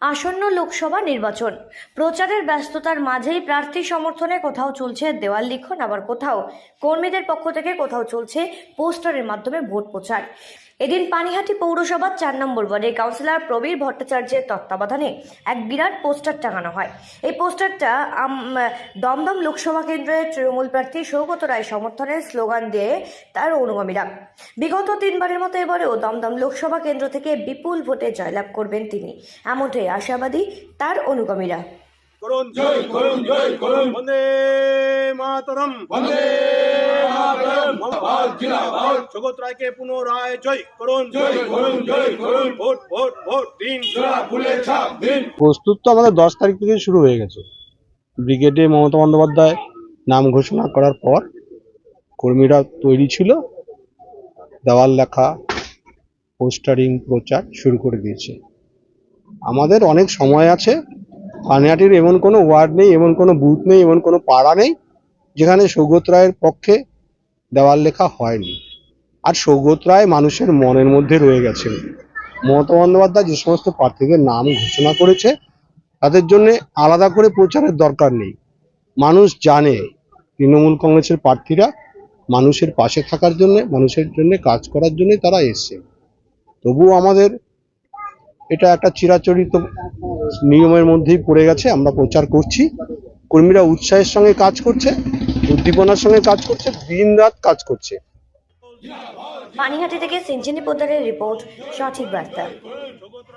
আসন্ন লোকসভা নির্বাচন। প্রচারের ব্যস্ততার মাঝেই প্রার্থী সমর্থনে কোথাও চলছে দেওয়াল লিখন, আবার কোথাও কর্মীদের পক্ষ থেকে কোথাও চলছে পোস্টারের মাধ্যমে ভোট প্রচার। এদিন পানিহাটি পৌরসভার চার নম্বর ওয়ার্ডে কাউন্সিলর প্রবীর ভট্টাচার্যের তত্ত্বাবধানে এক বিরাট পোস্টার টাঙানো হয়। এই পোস্টারটা দমদম লোকসভা কেন্দ্রের তৃণমূল প্রার্থী সৌগত রায় সমর্থনের স্লোগান দিয়ে তার অনুগামীরা। বিগত তিনবারের মতো এবারেও দমদম লোকসভা কেন্দ্র থেকে বিপুল ভোটে জয়লাভ করবেন তিনি। এমনটাই আশাবাদী তার অনুগামীরা। করুন জয় করুন জয় করুন বন্দে মাতরম। বন্দে জগৎ রায়কে পুনরায় জয় করুন। জয় করুন জয় করুন। ভোট ভোট ভোট দিন। দিন। প্রস্তুত তো আমাদের দশ তারিখ থেকে শুরু হয়ে গেছে। ব্রিগেডে মমতা বন্দ্যোপাধ্যায় নাম ঘোষণা করার পর কর্মীরা তৈরি ছিল। দেওয়াল লেখা পোস্টারিং প্রচার শুরু করে দিয়েছে। আমাদের অনেক সময় আছে। পানিহাটির এমন কোনো ওয়ার্ড নেই এমন কোনো বুথ নেই এমন কোনো পাড়া নেই যেখানে সৌগত রায়ের পক্ষে দেওয়াল লেখা হয়নি। আর সৌগত রায় মানুষের মনের মধ্যে রয়ে গেছেন। মমতা বন্দ্যোপাধ্যায় যে সমস্ত প্রার্থীদের নাম ঘোষণা করেছে, তাদের জন্য আলাদা করে প্রচারের দরকার নেই। মানুষ জানে তৃণমূল কংগ্রেসের প্রার্থীরা মানুষের পাশে থাকার জন্য, মানুষের জন্য কাজ করার জন্য তারা এসছে। তবুও আমাদের এটা একটা চিরাচরিত নিয়মের মধ্যেই পড়ে গেছে, আমরা প্রচার করছি। কর্মীরা উৎসাহের সঙ্গে কাজ করছে। উদ্দীপনার সঙ্গে কাজ করছে দিন রাত কাজ করছে। পানিহাটি থেকে সিঞ্চিনি পোদ্দারের রিপোর্ট, সঠিক বার্তা।